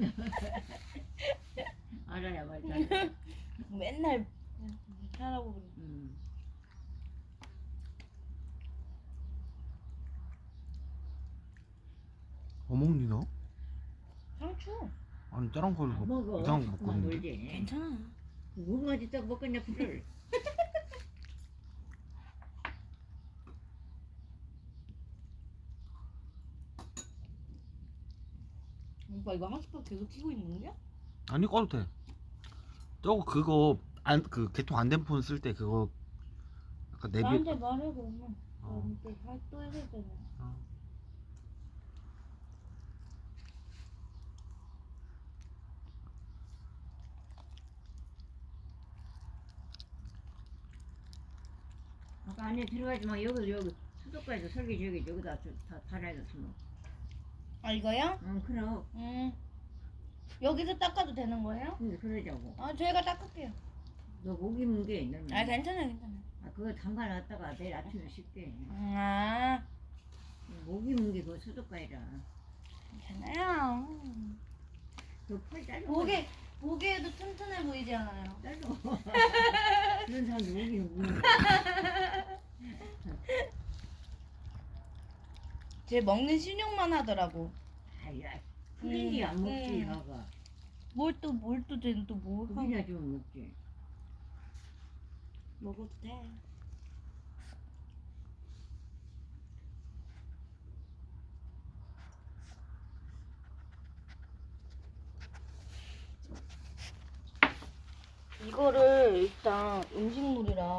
알아야 말잖아. 맨날 하라고 그래. 음. 뭐 먹니 너? 상추. 아니 다른 걸안뭐 먹어. 이상한 거 먹고 그만 있는데 놀지. 괜찮아. 무궁화지 떡 먹겠냐 풀을. 오빠 이거 한 스푼 계속 키고 있는 거야? 아니 꺼도 돼 저거 그거 안 그 개통 안 된 폰 쓸 때 그거 약간 내비 나한테 말해 그러면. 어. 나한테 활동 해야 되잖아. 어. 아까 안에 들어가지 마. 여기 여기 수도가에서 설계 저기 여기다 저- 다 달아야 숨어. 아 이거요? 응 그럼. 음. 여기서 닦아도 되는 거예요? 근데 그러자고. 아 저희가 닦을게요. 너 고기 문게 있는. 아 괜찮아요 괜찮아요. 아 그거 담가놨다가 내일 아침에 씻게. 아 모기 문게 그거 수도가이라. 괜찮아요. 그펄 짧은 보기 보기에도 튼튼해 보이지 않아요? 짧아. 그런 사람도 모기는 무는 쟤 먹는 신용만 하더라고. 아야. 풀인지 안 음, 먹지 음. 나가. 뭘 또 뭘 또 쟤는 또뭘 하고 풀이나 좀 먹지. 먹어도 돼. 이거를 일단 음식물이랑